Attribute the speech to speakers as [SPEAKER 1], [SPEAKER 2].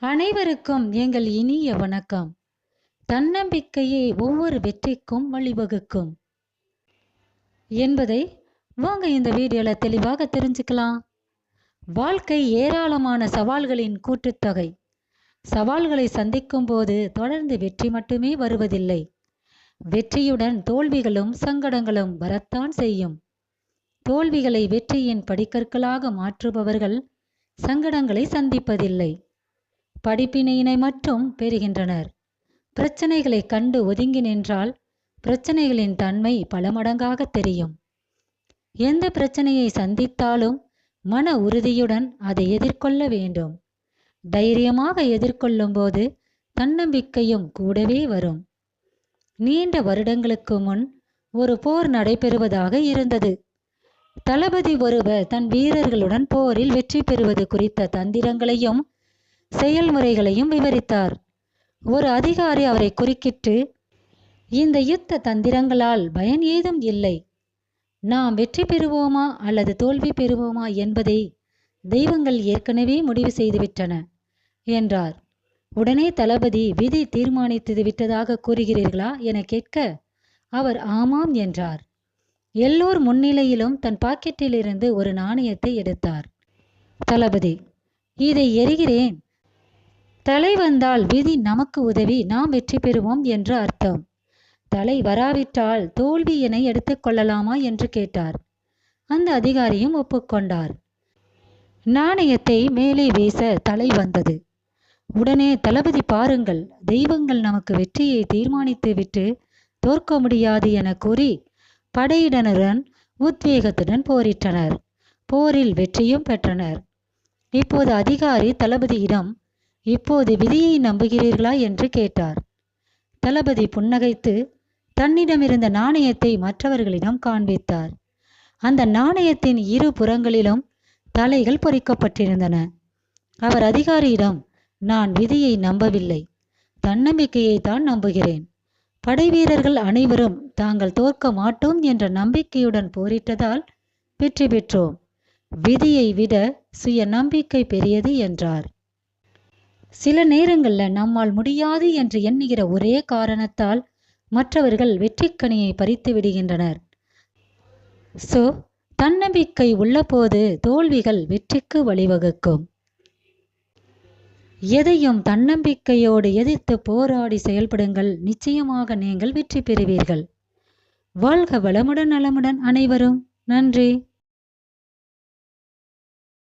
[SPEAKER 1] அனைவருக்கும் எங்கள் இனிய வணக்கம். தன்னம்பிக்கையே ஒவ்வொரு வெற்றிக்கும் வழிவகுக்கும். என்பதை வாங்க இந்த வீடியோவில் தெளிவாக தெரிஞ்சுக்கலாம். வாழ்க்கை ஏராளமான சவால்களின் கூட்டுத்தொகை. சவால்களை சந்திக்கும் போது தொடர்ந்து வெற்றி மட்டுமே வருவதில்லை. வெற்றியுடன் தோல்விகளும் சங்கடங்களும் வரத்தான் செய்யும். தோல்விகளை வெற்றியின் படிக்கற்களாக மாற்றுபவர்கள் சங்கடங்களை சந்திப்பதில்லை. படிப்பினையினை மட்டும் பெறுகின்றனர். பிரச்சனைகளை கண்டு ஒதுங்கி நின்றால் பிரச்சனைகளின் தன்மை பல மடங்காக தெரியும். எந்த பிரச்சனையை சந்தித்தாலும் மன உறுதியுடன் அதை எதிர்கொள்ள வேண்டும். தைரியமாக எதிர்கொள்ளும் போது தன்னம்பிக்கையும் கூடவே வரும். நீண்ட வருடங்களுக்கு முன் ஒரு போர் நடைபெறுவதாக இருந்தது. தளபதி ஒருவர் தன் வீரர்களுடன் போரில் வெற்றி பெறுவது குறித்த தந்திரங்களையும் செயல்முறைகளையும் விவரித்தார். ஒரு அதிகாரி அவரை குறுக்கிட்டு இந்த யுத்த தந்திரங்களால் பயன் ஏதும் இல்லை. நாம் வெற்றி பெறுவோமா அல்லது தோல்வி பெறுவோமா என்பதை தெய்வங்கள் ஏற்கனவே முடிவு செய்துவிட்டன என்றார். உடனே தளபதி விதி தீர்மானித்து விட்டதாக கூறுகிறீர்களா என கேட்க அவர் ஆமாம் என்றார். எல்லோர் முன்னிலையிலும் தன் பாக்கெட்டிலிருந்து ஒரு நாணயத்தை எடுத்தார். தளபதி இதை எரிகிறேன். தலை வந்தால் விதி நமக்கு உதவி நாம் வெற்றி பெறுவோம் என்று அர்த்தம். தலை வராவிட்டால் தோல்வி என எடுத்துக்கொள்ளலாமா என்று கேட்டார். அந்த அதிகாரியும் ஒப்புக்கொண்டார். நாணயத்தை மேலே வீச தலை வந்தது. உடனே தளபதி பாருங்கள் தெய்வங்கள் நமக்கு வெற்றியை தீர்மானித்து விட்டு தோற்க முடியாது என கூறி படையிடனுடன் உத்வேகத்துடன் போரிட்டனர். போரில் வெற்றியும் பெற்றனர். இப்போது அதிகாரி தளபதியிடம் இப்போது விதியை நம்புகிறீர்களா என்று கேட்டார். தளபதி புன்னகைத்து தன்னிடமிருந்த நாணயத்தை மற்றவர்களிடம் காண்பித்தார். அந்த நாணயத்தின் இரு புறங்களிலும் தலைகள் பொறிக்கப்பட்டிருந்தன. அவர் அதிகாரியிடம் நான் விதியை நம்பவில்லை. தன்னம்பிக்கையை தான் நம்புகிறேன். படைவீரர்கள் அனைவரும் தாங்கள் தோற்க மாட்டோம் என்ற நம்பிக்கையுடன் போரிட்டதால் வெற்றி பெற்றோம். விதியை விட சுய நம்பிக்கை பெரியது என்றார். சில நேரங்களில் நம்மால் முடியாது என்று எண்ணுகிற ஒரே காரணத்தால் மற்றவர்கள் வெற்றிக்கனியை பறித்து விடுகின்றனர். ஸோ தன்னம்பிக்கை உள்ளபோது தோல்விகள் வெற்றிக்கு வழிவகுக்கும். எதையும் தன்னம்பிக்கையோடு எதிர்த்து போராடி செயல்படுங்கள். நிச்சயமாக நீங்கள் வெற்றி பெறுவீர்கள். வாழ்க வளமுடன் நலமுடன் அனைவரும். நன்றி.